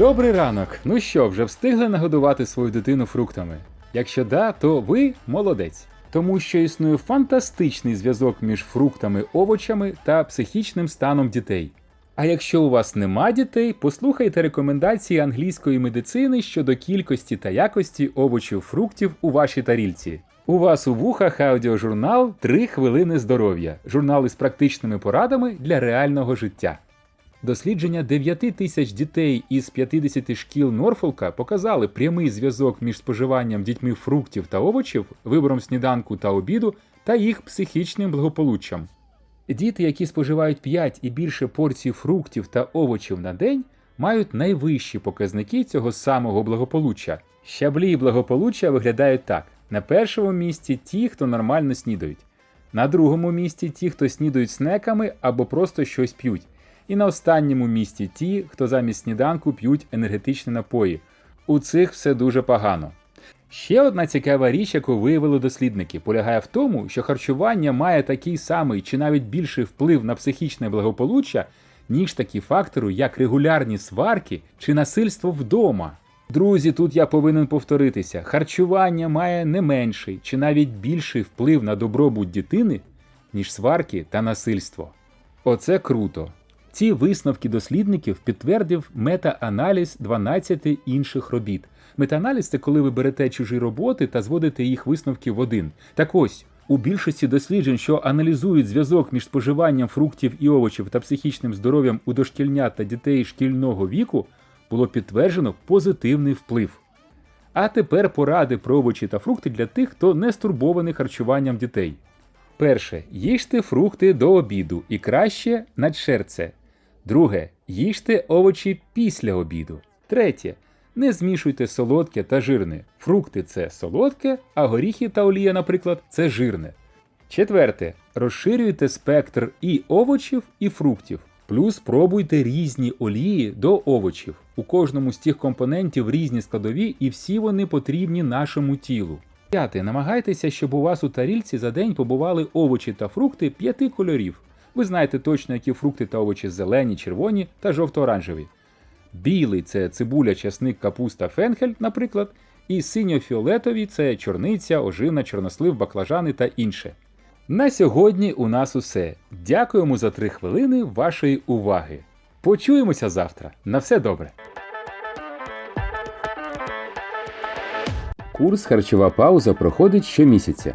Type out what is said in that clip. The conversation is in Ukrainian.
Добрий ранок. Ну що, вже встигли нагодувати свою дитину фруктами? Якщо да, то ви молодець. Тому що існує фантастичний зв'язок між фруктами, овочами та психічним станом дітей. А якщо у вас нема дітей, послухайте рекомендації англійської медицини щодо кількості та якості овочів фруктів у вашій тарільці. У вас у вухах аудіожурнал «3 хвилини здоров'я, журнал із практичними порадами для реального життя. Дослідження 9 тисяч дітей із 50 шкіл Норфолка показали прямий зв'язок між споживанням дітьми фруктів та овочів, вибором сніданку та обіду та їх психічним благополуччям. Діти, які споживають 5 і більше порцій фруктів та овочів на день, мають найвищі показники цього самого благополуччя. Щаблі благополуччя виглядають так: на першому місці ті, хто нормально снідають, на другому місці ті, хто снідають снеками або просто щось п'ють. І на останньому місці ті, хто замість сніданку п'ють енергетичні напої. У цих все дуже погано. Ще одна цікава річ, яку виявили дослідники, полягає в тому, що харчування має такий самий чи навіть більший вплив на психічне благополуччя, ніж такі фактори, як регулярні сварки чи насильство вдома. Друзі, тут я повинен повторитися: харчування має не менший чи навіть більший вплив на добробут дитини, ніж сварки та насильство. Оце круто. Ці висновки дослідників підтвердив мета-аналіз 12 інших робіт. Мета-аналіз це коли ви берете чужі роботи та зводите їх висновки в один. Так ось, у більшості досліджень, що аналізують зв'язок між споживанням фруктів і овочів та психічним здоров'ям у дошкільнят та дітей шкільного віку, було підтверджено позитивний вплив. А тепер поради про овочі та фрукти для тих, хто не стурбований харчуванням дітей. Перше. Їжте фрукти до обіду і краще на черце. Друге. Їжте овочі після обіду. Третє. Не змішуйте солодке та жирне. Фрукти це солодке, а горіхи та олія, наприклад, це жирне. Четверте. Розширюйте спектр і овочів, і фруктів. Плюс пробуйте різні олії до овочів. У кожному з цих компонентів різні складові, і всі вони потрібні нашому тілу. П'яте. Намагайтеся, щоб у вас у тарільці за день побували овочі та фрукти п'яти кольорів. Ви знаєте точно, які фрукти та овочі зелені, червоні та жовто-оранжеві. Білий це цибуля, часник, капуста, фенхель, наприклад, і синьо-фіолетові це чорниця, ожина, чорнослив, баклажани та інше. На сьогодні у нас усе. Дякуємо за три хвилини вашої уваги. Почуємося завтра. На все добре. Курс Харчова пауза проходить щомісяця.